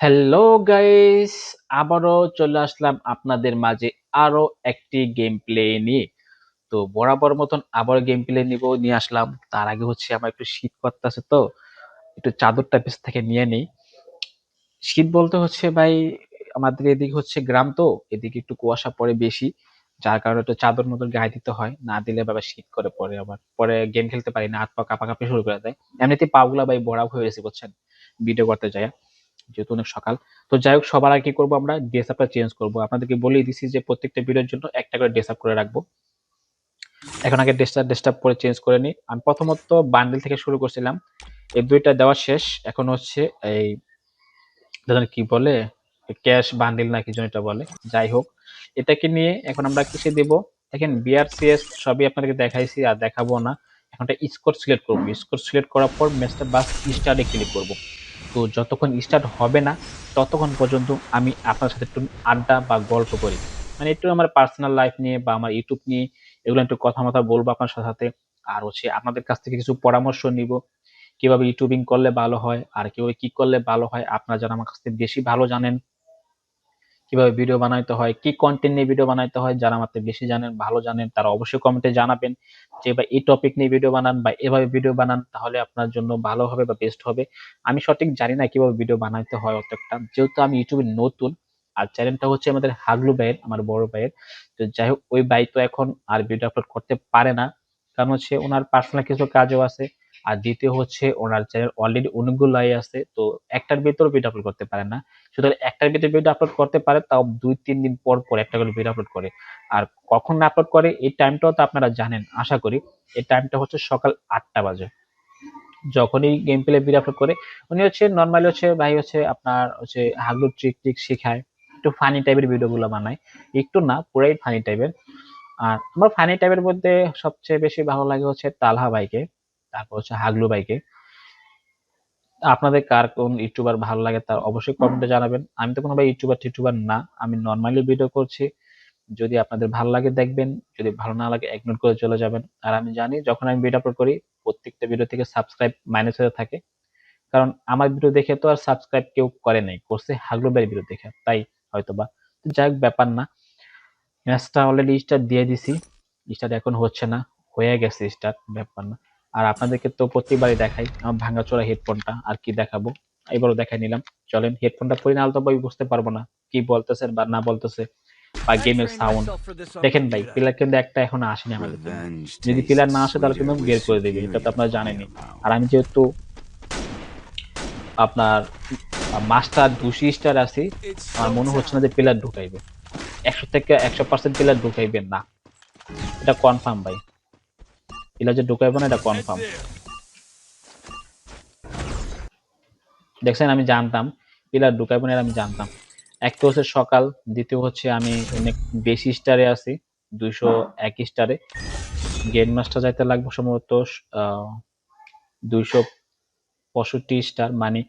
Hello guys আবারও চলে আসলাম আপনাদের মাঝে আরও একটি গেম প্লে নিয়ে। তো বরাবর মতন আবার গেম প্লে নিব, নিয়ে আসলাম। তার আগে হচ্ছে আমার একটু শীত করতেছে তো, একটু চাদরটা বেশ থেকে নিয়ে নিই। শীত বলতে হচ্ছে ভাই, আমাদের এদিকে হচ্ছে গ্রাম তো, এদিকে একটু কুয়াশা পড়ে বেশি, যার কারণে একটু চাদর মতন গায়ে দিতে হয়, না দিলে বাবা শীত করে পরে আবার। পরে গেম খেলতে পারি না, হাত পা কাঁপাকাঁপি শুরু করে দেয়। এমনিতে পাগুলা ভাই বড়া হয়ে গেছে, বুঝছেন? ভিডিও করতে যায় যেহেতু অনেক সকাল। তো যাই হোক সবার আগে কি করব আমরা? ড্রেস আপটা চেঞ্জ করব। আপনাদেরকে বলেই দিছি যে প্রত্যেকটা ভিডিওর জন্য একটা করে ড্রেস আপ করে রাখব। এখন আগে ড্রেসটা ড্রেসটা পরে চেঞ্জ করে নিই। আমি প্রথমত বান্ডেল থেকে শুরু করছিলাম। এই দুইটা দেওয়া শেষ। এখন হচ্ছে এই কি বলে? ক্যাশ বান্ডিল না কি এটা বলে। যাই হোক, এটাকে নিয়ে এখন আমরা কিসে দেব? দেখেন বিআরসিএস সবই আপনাদেরকে দেখাইছি, আর দেখাবো না। এখন একটা স্কোর সিলেক্ট করব। স্কোর সিলেক্ট করার পর ম্যাচটা বাস স্টার্টে ক্লিক করব। তো যতক্ষণ স্টার্ট হবে না, ততক্ষণ পর্যন্ত আমি আপনার সাথে একটু আড্ডা বা গল্প করি। মানে একটু আমার পার্সোনাল লাইফ নিয়ে বা আমার ইউটিউব নিয়ে এগুলো একটু কথা মতো বলব আপনার সাথে আর হচ্ছে আপনাদের কাছ থেকে কিছু পরামর্শ নিব, কীভাবে ইউটিউবিং করলে ভালো হয়, আর কীভাবে কি করলে ভালো হয়, আপনারা যারা আমার কাছ থেকে বেশি ভালো জানেন। কীভাবে ভিডিও বানাইতে হয়, কি কন্টেন্ট নিয়ে ভিডিও বানাইতে হয়, যারা থেকে বেশি জানেন, ভালো জানেন, তারা অবশ্যই কমেন্টে জানাবেন যে বা এই টপিক নিয়ে ভিডিও বানান বা এভাবে ভিডিও বানান, তাহলে আপনার জন্য ভালো হবে বা বেস্ট হবে। আমি সঠিক জানি না কীভাবে ভিডিও বানাইতে হয় অতটা। যেহেতু আমি ইউটিউবে নতুন, আর চ্যানেলটা হচ্ছে আমাদের হাগলু ভাইয়ের, আমার বড় ভাইয়ের। তো যাই হোক, ওই ভাই তো এখন আর ভিডিও আপলোড করতে পারে না। কারণ হচ্ছে ওনার পার্সোনাল কিছু কাজও আছে। আর দ্বিতীয় হচ্ছে ওনার চ্যানেল অলরেডি অনেকগুলো লাই আছে, তো একটার ভিতর ভিডিও আপলোড করতে পারে না। সুতরাং একটার ভিতরে ভিডিও আপলোড করতে পারে, তাও দুই, তিন দিন পর পর একটা করে ভিডিও আপলোড করে। আর কখন আপলোড করে, এই টাইমটাও তো আপনারা জানেন, আশা করি। এই টাইমটা হচ্ছে সকাল আটটা বাজে। যখনই গেম প্লে ভিডিও আপলোড করে, উনি হচ্ছে নর্মালি হচ্ছে ভাই হচ্ছে আপনার হচ্ছে হাগলু ট্রিক ট্রিক শেখায়, একটু ফানি টাইপের ভিডিওগুলো বানায়। একটু না, পুরাই ফানি টাইপের আর আমার ফানি টাইপের মধ্যে সবচেয়ে বেশি ভালো লাগে হচ্ছে তালহা বাইকে তারপর হচ্ছে হাগলু বাইকে। আপনাদের কার কোন ইউটিউবার ভালো লাগে তার অবশ্যই কমেন্টে জানাবেন। আমি তো কোনো ভাই ইউটিউবার টিউটিউবার না, আমি নর্মালি ভিডিও করছি। যদি আপনাদের ভালো লাগে দেখবেন, যদি ভালো না লাগে ইগনোর করে চলে যাবেন। আর আমি জানি যখন আমি ভিডিও আপলোড করি, প্রত্যেকটা ভিডিও থেকে সাবস্ক্রাইব মাইনাস হয়ে থাকে। কারণ আমার ভিডিও দেখে তো আর সাবস্ক্রাইব কেউ করে নাই, করছে হাগলু ভাইয়ের ভিডিও দেখে, তাই হয়তো বা যাই হোক, ব্যাপার না। ম্যাচটা অলরেডি স্টার্ট দিয়ে দিছি। স্টার্ট এখন হচ্ছে না, হয়ে গেছে স্টার্ট ব্যাপার না। আর আপনাদেরকে তো প্রতিবারই দেখাই আমার ভাঙাচোরা হেডফোনটা আর কি দেখাবো। এবারও দেখাই নিলাম। চলেন হেডফোনটা পরে না তো আমি বুঝতে পারব না কি বলতেছেন বা না বলতেছে বা গেমের সাউন্ড দেখেন ভাই পিলার কিন্তু একটা এখনও আসেনি আমাদের যদি পিলার না আসে তাহলে কিন্তু বের করে দেবে এটা তো আপনারা জানেনই। আর আমি যেহেতু আপনার মাস্টার দুশি স্টার আছি আমার মনে হচ্ছে না যে পিলার ঢুকাইবে। একশো থেকে একশো পার্সেন্ট পিলার ঢুকাইবে না। এটা কনফার্ম ভাই। যে ঢুকাইবে না এটা কনফার্ম দেখছেন আমি জানতাম পিলার ঢুকাইবে না আমি জানতাম এক তো হচ্ছে সকাল দ্বিতীয় হচ্ছে আমি অনেক বেশি স্টারে আছি দুইশো এক স্টারে গেম মাস্টার যাইতে লাগবে সম্ভবত দুইশো পঁয়ষট্টি স্টার মানে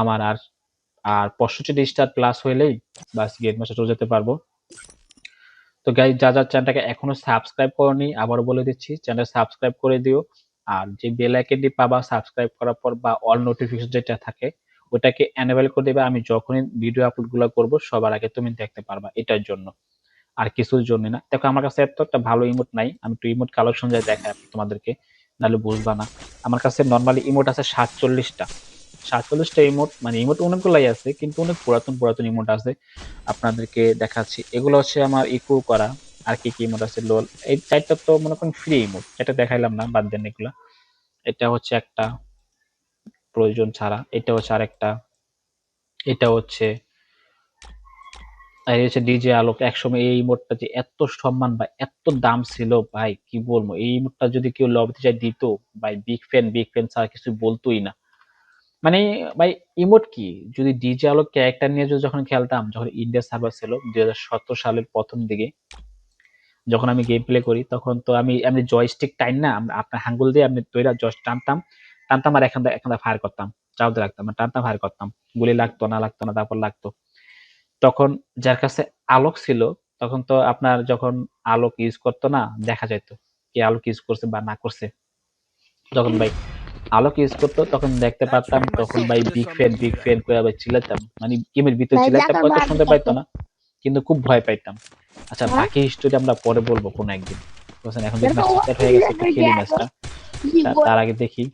আমার আর আর পঁয়ষট্টি স্টার প্লাস হইলেই বাস গেট মাস্টার যেতে পারব। তো গাই যা যা চ্যানেলটাকে এখনও সাবস্ক্রাইব করনি আবার বলে দিচ্ছি চ্যানেল সাবস্ক্রাইব করে দিও। আর যে বেল আইকনটি পাবা সাবস্ক্রাইব করার পর বা অল নোটিফিকেশন যেটা থাকে, ওটাকে এনেবল করে দেবে। আমি যখনই ভিডিও আপলোডগুলো করব, সবার আগে তুমি দেখতে পারবা এটার জন্য। আর কিছুর জন্য না। দেখো, আমার কাছে এত একটা ভালো ইমোট নাই। আমি একটু ইমোট কালেকশন যাই দেখাই তোমাদেরকে, নাহলে বুঝবা না। আমার কাছে নর্মালি ইমোট আছে সাতচল্লিশটা। সাতচল্লিশটা ইমোট মানে ইমোট অনেকগুলাই আছে, কিন্তু অনেক পুরাতন পুরাতন ইমোট আছে আপনাদেরকে দেখাচ্ছি। এগুলো হচ্ছে আমার ইকো করা, আর কি কি ইমোট আছে লোল এই চারটা তো মনে করেন ফ্রি ইমোট এটা দেখাইলাম না, বাদ দেন এগুলা। এটা হচ্ছে একটা প্রয়োজন ছাড়া, এটা হচ্ছে আরেকটা। এটা হচ্ছে, আর হচ্ছে ডিজে আলোক, একসময় এই ইমোটটা যে এত সম্মান বা এত দাম ছিল, ভাই, কি বলব? এই ইমোটটা যদি কেউ লবিতে চাই দিত, ভাই বিগ ফ্যান বিগ ফ্যান ছাড়া কিছু বলতোই না। মানে ভাই ইমোট কি? যদি ডিজে আলোক ক্যারেক্টার নিয়ে যখন খেলতাম, যখন ইন্ডিয়া সার্ভার ছিল দুই সালের প্রথম দিকে, যখন আমি গেম প্লে করি, তখন তো আমি এমনি জয়স্টিক টাইম না আম- আপনার হাঙ্গুল দিয়ে আমি তৈরি জয় টানতাম টানতাম আর এখান এখান ফায়ার করতাম চাউতে রাখতাম, টানতাম ফায়ার করতাম। গুলি লাগতো, না লাগতো, না তারপর লাগতো। তখন যার কাছে আলোক ছিল, তখন তো আপনার যখন আলোক ইউজ করতো না, দেখা যেত কে আলোক ইউজ করছে বা না করছে। তখন ভাই আলোক ইউজ করতো তখন দেখতে পারতাম তখন ভাই বিগ ফ্যান বিগ ফ্যান করে আবার চিল্লাতাম। মানে গেমের ভিতরে চিল্লাতাম কত শুনতে পাইতো না কিন্তু খুব ভয় পাইতাম। আচ্ছা হ্যাঁ? বাকি হিস্টোরি আমরা পরে বলব কোনো একদিন। বুঝছেন এখন দেখো, ম্যাচ স্টার্ট হয়ে গেছে একটু খেলি। ম্যাচটা তার আগে দেখি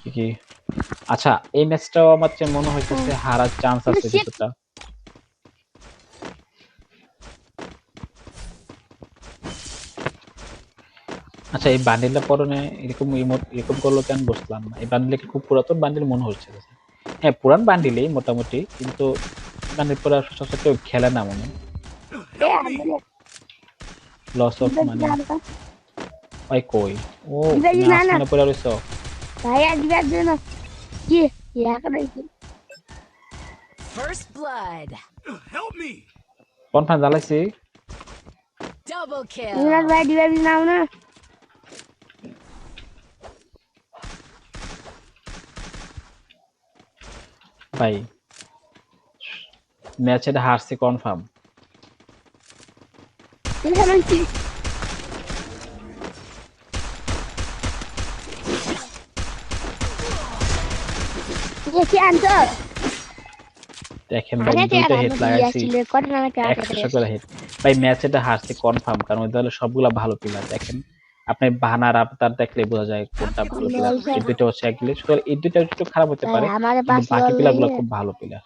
কি কি। আচ্ছা এই ম্যাচটাও আমার চেয়ে মনে হইতেছে হারার চান্স আছে কিছুটা। আচ্ছা এই বান্ডিলটা পরনে এরকম এরকম করল কেন বুঝলাম না এই বান্ডিল কি খুব পুরাতন বান্ডিল মনে হচ্ছে হ্যাঁ পুরান বান্ডিলই মোটামুটি কিন্তু বান্ডিল পরে সচরাচর কেউ খেলে না মনে লস অফ মানে। ওই কই ও না, না। পড়ে রইছো ভাই আসবে আসবে না কি ইয়া করে কি? First blood. Help me! কোন ফান জ্বালাইছি Double kill. ভাই দিবে নাও না ভাই ম্যাচ এটা হারছি কনফার্ম দেখেন ভাই হেড একশো হেড ভাই ম্যাচ এটা হারছে কনফার্ম কারণ ওই দলে সবগুলা ভালো প্লেয়ার দেখেন। আপনি বাহানার আবতার দেখলে বোঝা যায় কোনটা ভালো প্লেয়ার এই দুটো হচ্ছে একগুলি সুতরাং এই দুটো একটু খারাপ হতে পারে বাকি প্লেয়ারগুলো খুব ভালো player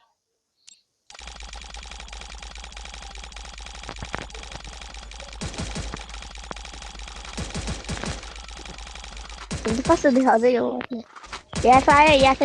Não posso derrotar eu. E essa é, e essa.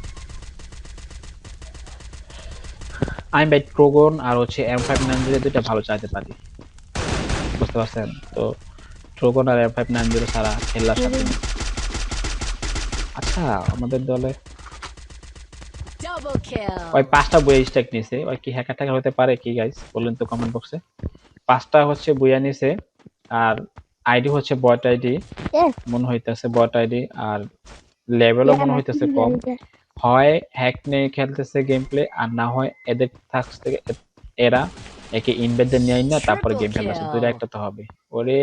আমি ভাই ট্রোগন আর হচ্ছে এম ফাইভ নাইন জিরো দুইটা ভালো চাইতে পারি। বুঝতে পারছেন? তো ট্রোগন আর এম ফাইভ নাইন জিরো ছাড়া খেলার সাথে আচ্ছা আমাদের দলে ওই পাঁচটা বইয়া স্ট্যাক নিছে। ওই কি হ্যাকার ট্যাকার হতে পারে কি গাইস বললেন তো কমেন্ট বক্সে পাঁচটা হচ্ছে বইয়া নিছে আর আইডি হচ্ছে বট আইডি মনে হইতেছে বট আইডি আর লেভেলও মনে হইতেছে কম। হয় হ্যাক নিয়ে খেলতেছে গেম প্লে আর না হয় এদের থাকস থেকে এরা একে ইনভেটে নিয়ে না তারপরে গেম খেলতেছে. দুইটা একটা তো হবে। ওরে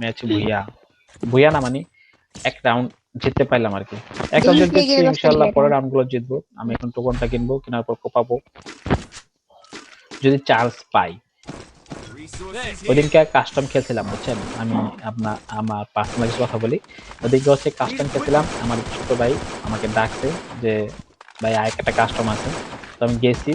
ম্যাচ ভুইয়া। ভুইয়া না মানে এক রাউন্ড জিততে পারলাম আর কি এক রাউন্ড জিতছি ইনশাআল্লাহ পরের রাউন্ডগুলো জিতবো। আমি এখন টোকনটা কিনবো কেনার পর কোপাবো। যদি চান্স পাই। ওইদিনকে কাস্টম খেলছিলাম, বুঝছেন? আমি আপনার, আমার পার্সোনাল কিছু কথা বলি। ওদিকে হচ্ছে কাস্টম খেলছিলাম, আমার ছোট ভাই আমাকে ডাকছে যে, ভাই একটা কাস্টম আছে। তো আমি গেছি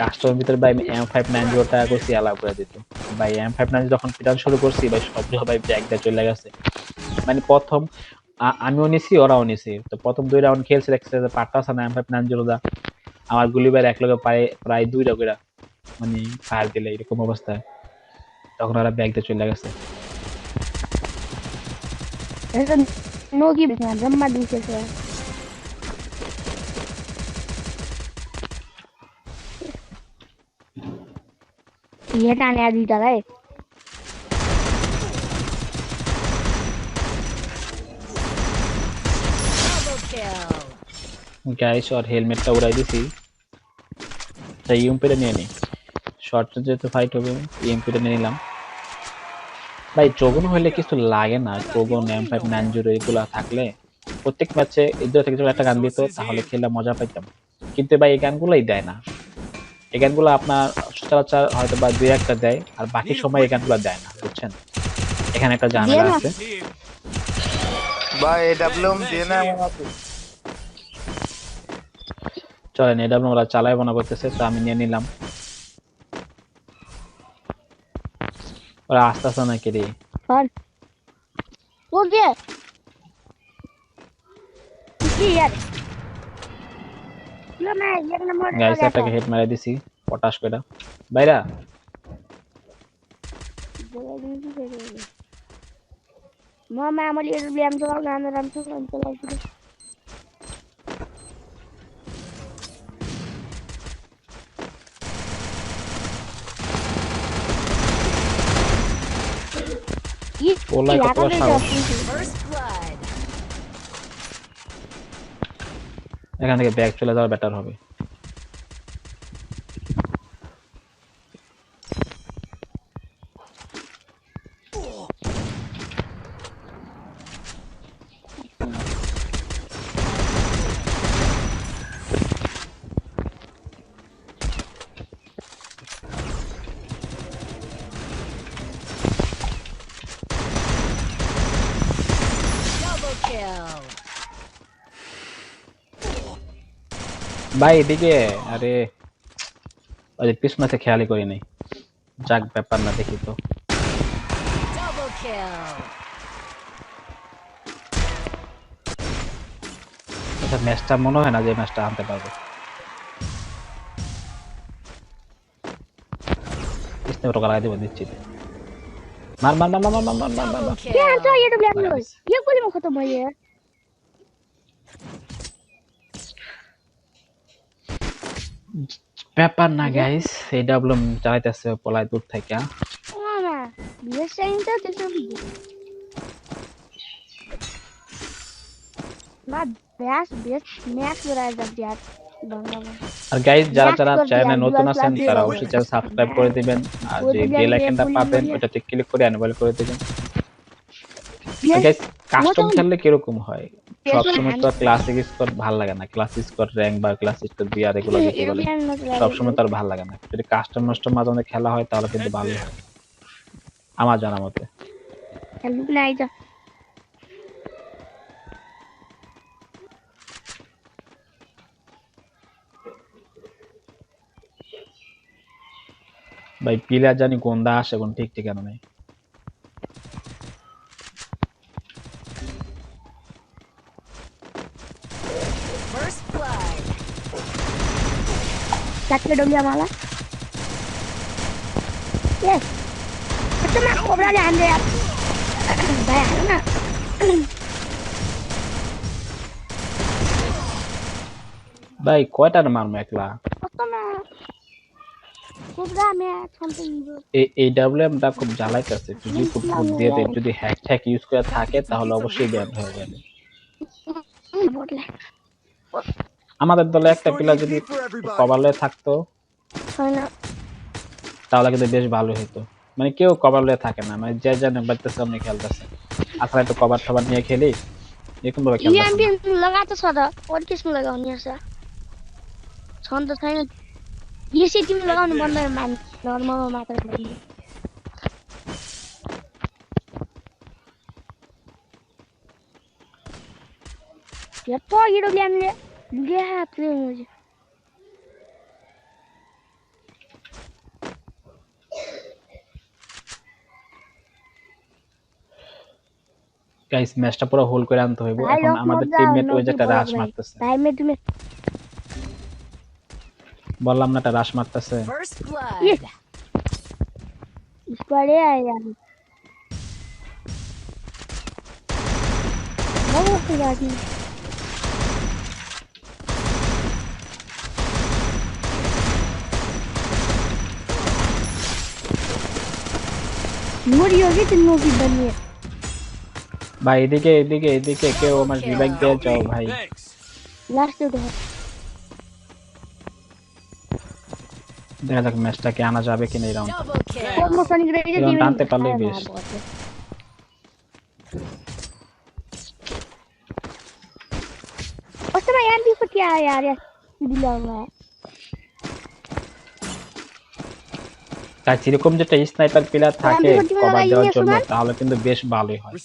কাস্টমের ভিতরে, ভাই এম ফাইভ নাইন জিরো টাকা করছি অ্যালাউ করে দিত। ভাই এম ফাইভ নাইন যখন পিটান শুরু করছি, ভাই সবগুলো ভাই ব্যাগ দিয়ে চলে গেছে। মানে প্রথম আমিও নিছি, ওরাও নিছি। তো প্রথম দুই রাউন্ড খেলছে দেখছে যে না এম ফাইভ নাইন জিরো দা আমার গুলি ভাই এক লগে প্রায় প্রায় দুইটা করে মানে ফায়ার দিলে এরকম অবস্থায়। তখন ওরা ব্যাগ দিয়ে চলে গেছে Itu Nogi dengan remah di situ. Iya tanya di dalam. Double kill. Guys আর হেলমেটটা উড়াই দিছি তাই ইউএমপিটা নিয়ে নি শর্ট যেহেতু ফাইট হবে ইউএমপিটা নিয়ে নিলাম ভাই ট্রোগন হইলে কিছু লাগে না। Trogon M five nine zero এগুলো থাকলে প্রত্যেক ম্যাচে এদের থেকে একটা গান দিত তাহলে খেলে মজা পাইতাম। কিন্তু ভাই এই গানগুলোই দেয় না। এই গানগুলো আপনার সচরাচর হয়তো বা দুই একটা দেয় আর বাকি সময় এই গানগুলো দেয় না বুঝছেন? এখানে একটা ঝামেলা আছে. ভাই এডাব্লিউএম দিয়ে না? চলেন এটা আমরা চালাই মনে করতেছে তো আমি নিয়ে নিলাম। Ora, asta să ne kiri. Har. वो क्या इसी यार लो मैं एक नंबर गाइस একটা হেড মারা দিছি পটাশ কইরা বাইরা মা মামলি এর ব্যায়াম তো গান রাম তো গান চালাই ওলাই কত সাহস. এখান থেকে ব্যাগ চলে যাওয়া বেটার হবে Double kill. ভাই এদিকে আরে ওই যে পিছনে আছে খেয়ালই করি নাই যাক ব্যাপার না দেখি তো আচ্ছা ম্যাচটা মনে হয় না যে ম্যাচটা আনতে পারবে স্নেহ টোকা লাগাই দেবো দিচ্ছি মার মার মার মার মার মার মার মার মার Double মার Yeah, I'm sorry, kill. you're the black Nice. boy. ব্যাপার না গাইস এই ডাবলম চালাইতেছে পলাই দূর থেকে আর গাইস যারা যারা চ্যানেলে নতুন আছেন তারা অবশ্যই চ্যানেল সাবস্ক্রাইব করে দিবেন। আর যে বেল আইকনটা পাবেন ওটাতে ক্লিক করে অ্যানেবল করে দিবেন। গাইস কাস্টম খেললে কীরকম হয়? সবসময় তো ক্লাসিক স্কোর ভালো লাগে না। ক্লাসিক স্কোর র্যাঙ্ক বা ক্লাসিক স্কোর বিআর এগুলো দিতে বলে। সবসময় তো আর ভালো লাগে না। যদি কাস্টম মাস্টম মাঝে মাঝে খেলা হয় তাহলে কিন্তু ভালো হয়। আমার জানা মতে। Look nice. ভাই প্লেয়ার জানি কোনদা আসে কোন ঠিক ঠিকানা নেই। Yamala. Yes. Cái mặt của nó làm đẹp. Bà đúng nè. Bay quite an amount mekla. এই ডব্লিউএমটা খুব জ্বালাই কাছে যদি খুব ফুট দিয়ে দেয় যদি হ্যাশট্যাগ ইউজ করে থাকে তাহলে অবশ্যই ব্যান হয়ে যাবে আমাদের দলে একটা প্লেয়ার যদি কভারলে থাকতো তাহলে কিন্তু বেশ ভালো হতো মানে কেউ কভারলে থাকে না মানে যে জানে বাড়িতে সামনে খেলতেছে। আচ্ছা, আসলে তো কভার টভার নিয়ে খেলি। এরকম ভাবে ইয়ে খেলতে ইএমপি লাগাতে সদা ওর কিছু লাগাও নি আসা ছন্দ চাই না। বিএসসি টিম লাগানো বন্ধ মান নরমাল মাত্রা এত ஈடு விளையாடுல मिला है आपने मुझे गाइस मैचটা পুরো হোল করে আনতে হইব এখন আমাদের টিমমেট ওই যে একটা রাশ মারতেছে টাইমে তুমি বললাম না এটা রাশ মারতেছে পরে আইলাম ও ফিরাদি Murió de que no que, de que, de que, que, que, que, que, que, que, que, que, que, que, Deixa o ver se eu vou aqui no round. Como eu não sei se eu vou aqui no round. Eu não sei se eu vou aqui o round. Eu não eu vou aqui no round. তাই যেটা sniper player থাকে cover দেওয়ার জন্য তাহলে কিন্তু বেশ ভালোই হয়।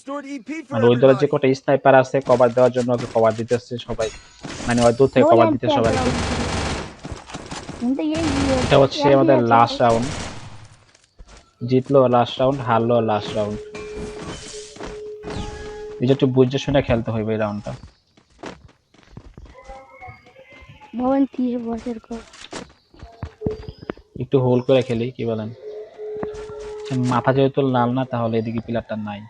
মানে ওই দলের যে কটা স্নাইপার আছে কভার দেওয়ার জন্য ওকে কভার দিতেছে সবাই। মানে ওই দূর থেকে কভার দিতে সবাই। এটা হচ্ছে আমাদের লাস্ট রাউন্ড জিতলো লাস্ট রাউন্ড হারলো লাস্ট রাউন্ড এই যে একটু বুঝে শুনে খেলতে হইবে এই রাউন্ডটা ভবন তিরিশ বছর একটু হোল করে খেলি কি বলেন মাথা যেহেতু লাল না তাহলে এদিকে পিলারটা নাই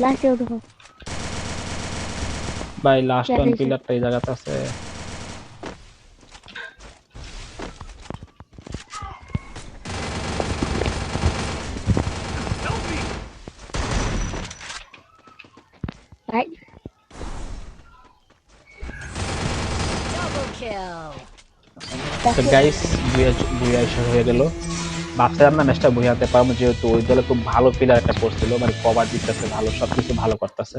লাস্টে উঠবো ভাই লাস্ট ওয়ান পিলারটা এই জায়গাতে আছে! Right? Double kill. তো. গাইস বুয়া হয়ে গেল ভাবছিলাম না ম্যাচটা বুঝাতে পারব যেহেতু ওই দলে খুব ভালো প্লেয়ার একটা করছিল মানে কভার দিতেছে ভালো সবকিছু ভালো করতেছে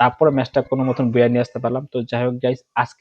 তারপরে ম্যাচটা কোনো মতন বয়ে নিয়ে আসতে পারলাম। তো যাই হোক গাইস আজকে